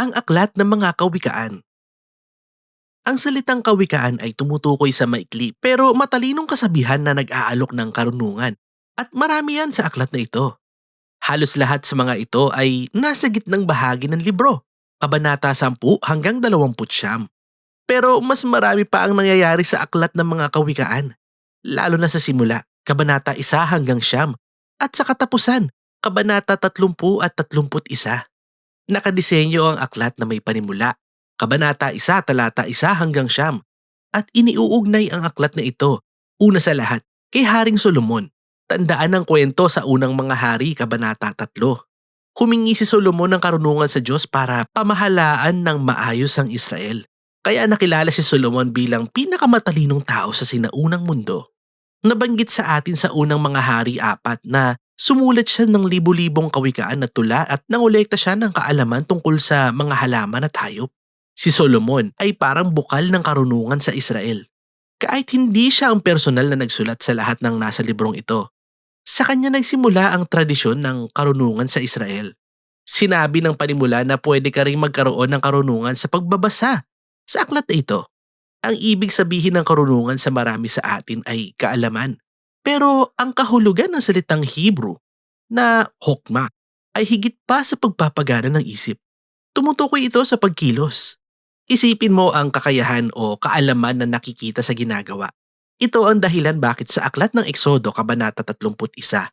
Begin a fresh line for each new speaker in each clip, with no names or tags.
ang aklat ng mga kawikaan. Ang salitang kawikaan ay tumutukoy sa maikli pero matalinong kasabihan na nag-aalok ng karunungan at marami yan sa aklat na ito. Halos lahat sa mga ito ay nasa gitnang bahagi ng libro, kabanata 10 hanggang 20 Pero mas marami pa ang nangyayari sa aklat ng mga kawikaan, lalo na sa simula, kabanata 1 hanggang siyam, at sa katapusan, kabanata 30 at 31. Nakadisenyo ang aklat na may panimula, kabanata 1 talata 1 hanggang siyam, at iniuugnay ang aklat na ito, una sa lahat, kay Haring Solomon. Tandaan ang kwento sa unang mga hari, kabanata 3. Humingi si Solomon ng karunungan sa Diyos para pamahalaan ng maayos ang Israel. Kaya nakilala si Solomon bilang pinakamatalinong tao sa sinaunang mundo. Nabanggit sa atin sa unang mga hari apat na sumulat siya ng libu-libong kawikaan na tula at nangolekta siya ng kaalaman tungkol sa mga halaman at hayop. Si Solomon ay parang bukal ng karunungan sa Israel. Kahit hindi siya ang personal na nagsulat sa lahat ng nasa librong ito, sa kanya nagsimula ang tradisyon ng karunungan sa Israel. Sinabi ng panimula na pwede ka rin magkaroon ng karunungan sa pagbabasa sa aklat na ito. Ang ibig sabihin ng karunungan sa marami sa atin ay kaalaman. Pero ang kahulugan ng salitang Hebrew na hokma ay higit pa sa pagpapagana ng isip. Tumutukoy ito sa pagkilos. Isipin mo ang kakayahan o kaalaman na nakikita sa ginagawa. Ito ang dahilan bakit sa aklat ng Eksodo Kabanata 31,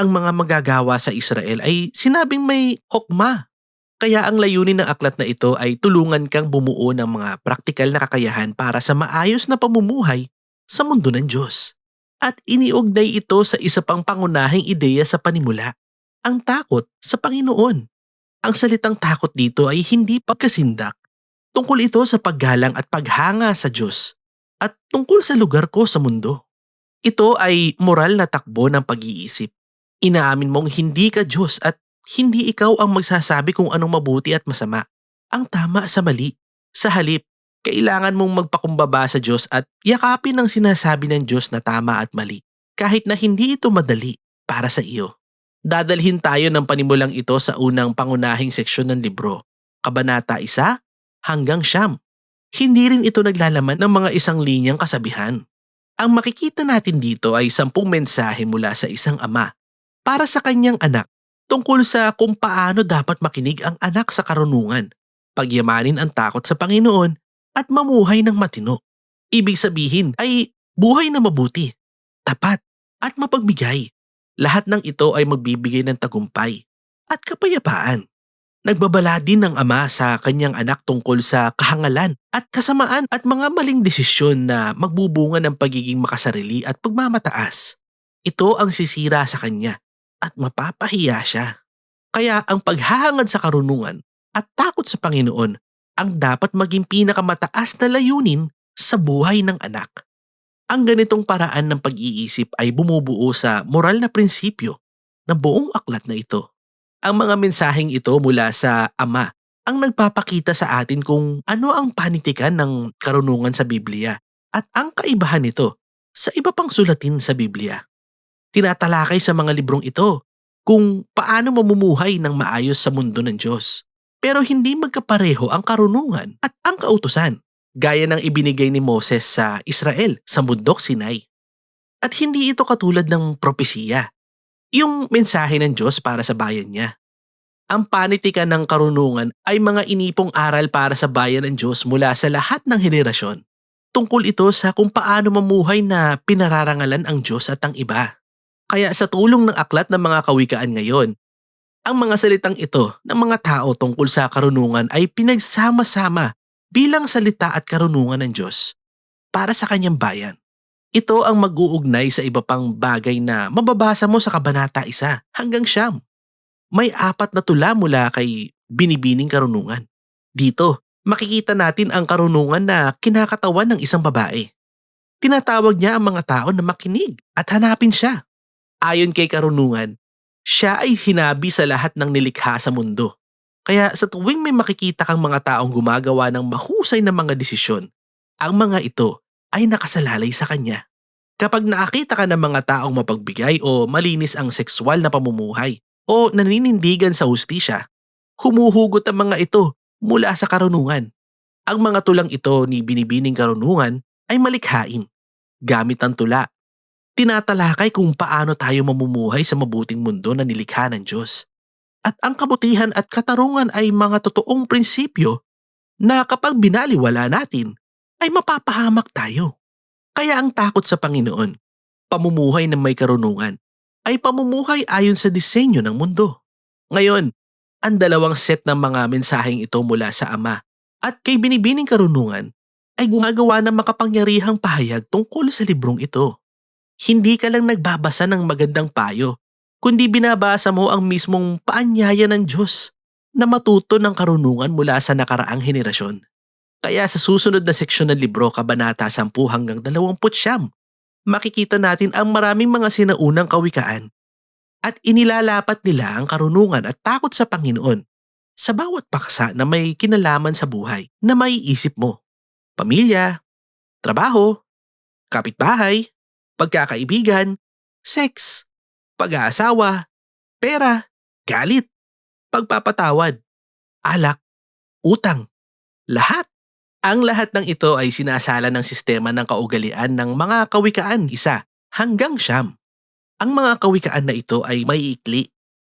ang mga magagawa sa Israel ay sinabing may hokma. Kaya ang layunin ng aklat na ito ay tulungan kang bumuo ng mga praktikal na kakayahan para sa maayos na pamumuhay sa mundo ng Diyos. At iniugnay ito sa isa pang pangunahing ideya sa panimula, ang takot sa Panginoon. Ang salitang takot dito ay hindi pagkasindak. Tungkol ito sa paggalang at paghanga sa Diyos at tungkol sa lugar ko sa mundo. Ito ay moral na takbo ng pag-iisip. Inaamin mong hindi ka Diyos at hindi ikaw ang magsasabi kung anong mabuti at masama. Ang tama sa mali. Sa halip, kailangan mong magpakumbaba sa Diyos at yakapin ang sinasabi ng Diyos na tama at mali. Kahit na hindi ito madali para sa iyo. Dadalhin tayo ng panimulang ito sa unang pangunahing seksyon ng libro, Kabanata 1 hanggang Siyam hindi rin ito naglalaman ng mga isang linyang kasabihan. Ang makikita natin dito ay sampung mensahe mula sa isang ama para sa kanyang anak tungkol sa kung paano dapat makinig ang anak sa karunungan, pagyamanin ang takot sa Panginoon at mamuhay ng matino. Ibig sabihin ay buhay na mabuti, tapat at mapagbigay. Lahat ng ito ay magbibigay ng tagumpay at kapayapaan. Nagbabala din ng ama sa kanyang anak tungkol sa kahangalan at kasamaan at mga maling desisyon na magbubunga ng pagiging makasarili at pagmamataas. Ito ang sisira sa kanya at mapapahiya siya. Kaya ang paghahangad sa karunungan at takot sa Panginoon ang dapat maging pinakamataas na layunin sa buhay ng anak. Ang ganitong paraan ng pag-iisip ay bumubuo sa moral na prinsipyo ng buong aklat na ito. Ang mga mensaheng ito mula sa Ama ang nagpapakita sa atin kung ano ang panitikan ng karunungan sa Biblia at ang kaibahan nito sa iba pang sulatin sa Biblia. Tinatalakay sa mga librong ito kung paano mamumuhay ng maayos sa mundo ng Diyos. Pero hindi magkapareho ang karunungan at ang kautusan, gaya ng ibinigay ni Moses sa Israel sa bundok Sinai. At hindi ito katulad ng propesiya yung mensahe ng Diyos para sa bayan niya. Ang panitikan ng karunungan ay mga inipong aral para sa bayan ng Diyos mula sa lahat ng henerasyon. Tungkol ito sa kung paano mamuhay na pinararangalan ang Diyos at ang iba. Kaya sa tulong ng aklat ng mga kawikaan ngayon, ang mga salitang ito ng mga tao tungkol sa karunungan ay pinagsama-sama bilang salita at karunungan ng Diyos para sa kanyang bayan. Ito ang mag-uugnay sa iba pang bagay na mababasa mo sa Kabanata 1 hanggang siyam. May apat na tula mula kay Binibining Karunungan. Dito, makikita natin ang karunungan na kinakatawan ng isang babae. Tinatawag niya ang mga tao na makinig at hanapin siya. Ayon kay karunungan, siya ay hinabi sa lahat ng nilikha sa mundo. Kaya sa tuwing may makikita kang mga taong gumagawa ng mahusay na mga desisyon, ang mga ito ay nakasalalay sa kanya. Kapag nakakita ka ng mga taong mapagbigay o malinis ang sexual na pamumuhay o naninindigan sa hustisya, humuhugot ang mga ito mula sa karunungan. Ang mga tulang ito ni Binibining Karunungan ay malikhain, gamit ang tula. Tinatalakay kung paano tayo mamumuhay sa mabuting mundo na nilikha ng Diyos. At ang kabutihan at katarungan ay mga totoong prinsipyo na kapag binaliwala natin, ay mapapahamak tayo. Kaya ang takot sa Panginoon, pamumuhay ng may karunungan, ay pamumuhay ayon sa disenyo ng mundo. Ngayon, ang dalawang set ng mga mensaheng ito mula sa Ama at kay binibining karunungan ay gumagawa ng makapangyarihang pahayag tungkol sa librong ito. Hindi ka lang nagbabasa ng magandang payo, kundi binabasa mo ang mismong paanyaya ng Diyos na matuto ng karunungan mula sa nakaraang henerasyon. Kaya sa susunod na seksyon ng libro, Kabanata 10 hanggang 29, makikita natin ang maraming mga sinaunang kawikaan at inilalapat nila ang karunungan at takot sa Panginoon sa bawat paksa na may kinalaman sa buhay na maiisip mo. Pamilya, trabaho, kapitbahay, pagkakaibigan, sex, pag-aasawa, pera, galit, pagpapatawad, alak, utang, lahat. Ang lahat ng ito ay sinasala ng sistema ng kaugalian ng mga kawikaan isa hanggang siyam. Ang mga kawikaan na ito ay maiikli,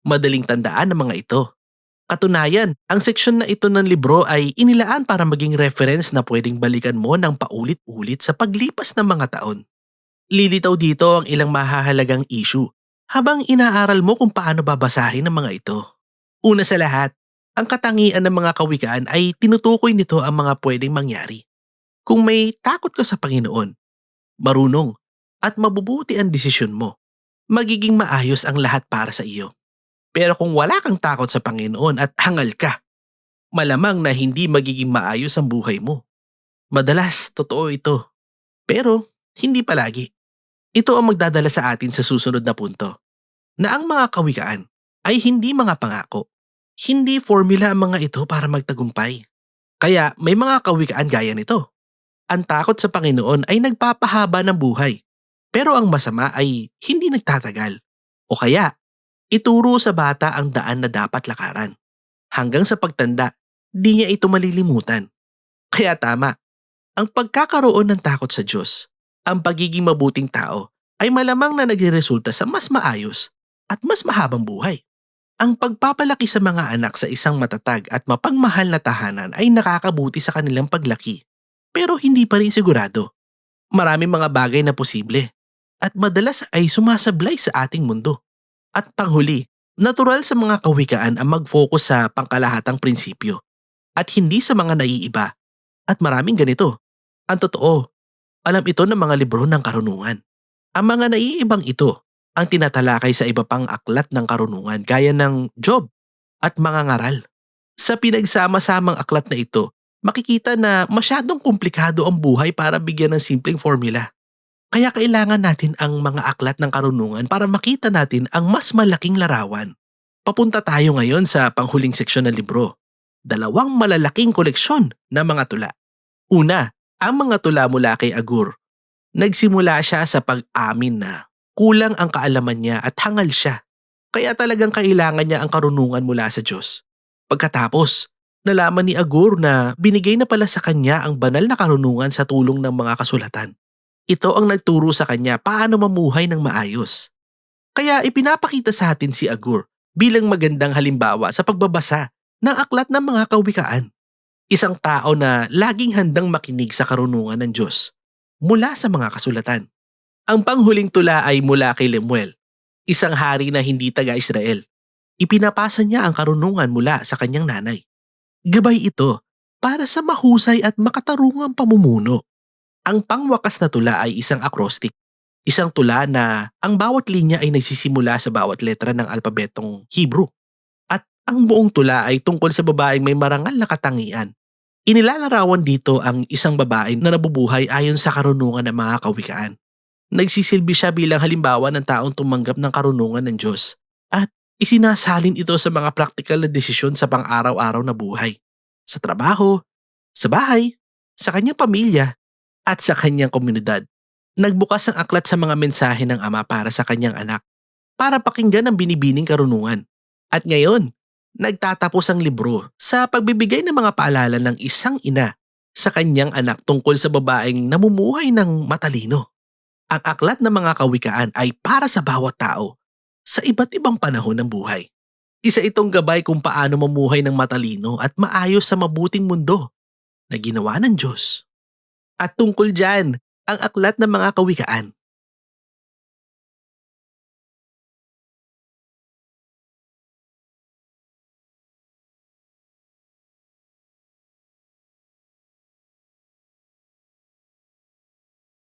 madaling tandaan ng mga ito. Katunayan, ang seksyon na ito ng libro ay inilaan para maging reference na pwedeng balikan mo ng paulit-ulit sa paglipas ng mga taon. Lilitaw dito ang ilang mahahalagang issue habang inaaral mo kung paano babasahin ang mga ito. Una sa lahat, ang katangian ng mga kawikaan ay tinutukoy nito ang mga pwedeng mangyari. Kung may takot ka sa Panginoon, marunong, at mabubuti ang desisyon mo, magiging maayos ang lahat para sa iyo. Pero kung wala kang takot sa Panginoon at hangal ka, malamang na hindi magiging maayos ang buhay mo. Madalas, totoo ito. Pero, hindi palagi. Ito ang magdadala sa atin sa susunod na punto. Na ang mga kawikaan ay hindi mga pangako. Hindi formula ang mga ito para magtagumpay. Kaya may mga kawikaan gaya nito. Ang takot sa Panginoon ay nagpapahaba ng buhay. Pero ang masama ay hindi nagtatagal. O kaya, ituro sa bata ang daan na dapat lakaran. Hanggang sa pagtanda, di niya ito malilimutan. Kaya tama, ang pagkakaroon ng takot sa Diyos, ang pagiging mabuting tao, ay malamang na nagresulta sa mas maayos at mas mahabang buhay. Ang pagpapalaki sa mga anak sa isang matatag at mapagmahal na tahanan ay nakakabuti sa kanilang paglaki. Pero hindi pa rin sigurado. Maraming mga bagay na posible at madalas ay sumasablay sa ating mundo. At panghuli, natural sa mga kawikaan ang mag-focus sa pangkalahatang prinsipyo at hindi sa mga naiiba. At maraming ganito. Ang totoo, alam ito ng mga libro ng karunungan. Ang mga naiibang ito ang tinatalakay sa iba pang aklat ng karunungan gaya ng Job at mga ngaral. Sa pinagsama-samang aklat na ito, makikita na masyadong komplikado ang buhay para bigyan ng simpleng formula. Kaya kailangan natin ang mga aklat ng karunungan para makita natin ang mas malaking larawan. Papunta tayo ngayon sa panghuling seksyon ng libro. Dalawang malalaking koleksyon ng mga tula. Una, ang mga tula mula kay Agur. Nagsimula siya sa pag-amin na kulang ang kaalaman niya at hangal siya. Kaya talagang kailangan niya ang karunungan mula sa Diyos. Pagkatapos, nalaman ni Agur na binigay na pala sa kanya ang banal na karunungan sa tulong ng mga kasulatan. Ito ang nagturo sa kanya paano mamuhay ng maayos. Kaya ipinapakita sa atin si Agur bilang magandang halimbawa sa pagbabasa ng aklat ng mga kawikaan. Isang tao na laging handang makinig sa karunungan ng Diyos mula sa mga kasulatan. Ang panghuling tula ay mula kay Lemuel, isang hari na hindi taga-Israel. Ipinapasa niya ang karunungan mula sa kanyang nanay. Gabay ito para sa mahusay at makatarungang pamumuno. Ang pangwakas na tula ay isang acrostic. Isang tula na ang bawat linya ay nagsisimula sa bawat letra ng alpabetong Hebrew. At ang buong tula ay tungkol sa babaeng may marangal na katangian. Inilalarawan dito ang isang babae na nabubuhay ayon sa karunungan ng mga kawikaan. Nagsisilbi siya bilang halimbawa ng taong tumanggap ng karunungan ng Diyos at isinasalin ito sa mga praktikal na desisyon sa pang-araw-araw na buhay. Sa trabaho, sa bahay, sa kanyang pamilya, at sa kanyang komunidad. Nagbukas ang aklat sa mga mensahe ng ama para sa kanyang anak para pakinggan ang binibining karunungan. At ngayon, Nagtatapos ang libro sa pagbibigay ng mga paalala ng isang ina sa kanyang anak tungkol sa babaeng namumuhay ng matalino. Ang aklat ng mga kawikaan ay para sa bawat tao sa iba't ibang panahon ng buhay. Isa itong gabay kung paano mamuhay ng matalino at maayos sa mabuting mundo na ginawa ng Diyos. At tungkol dyan, ang aklat ng mga kawikaan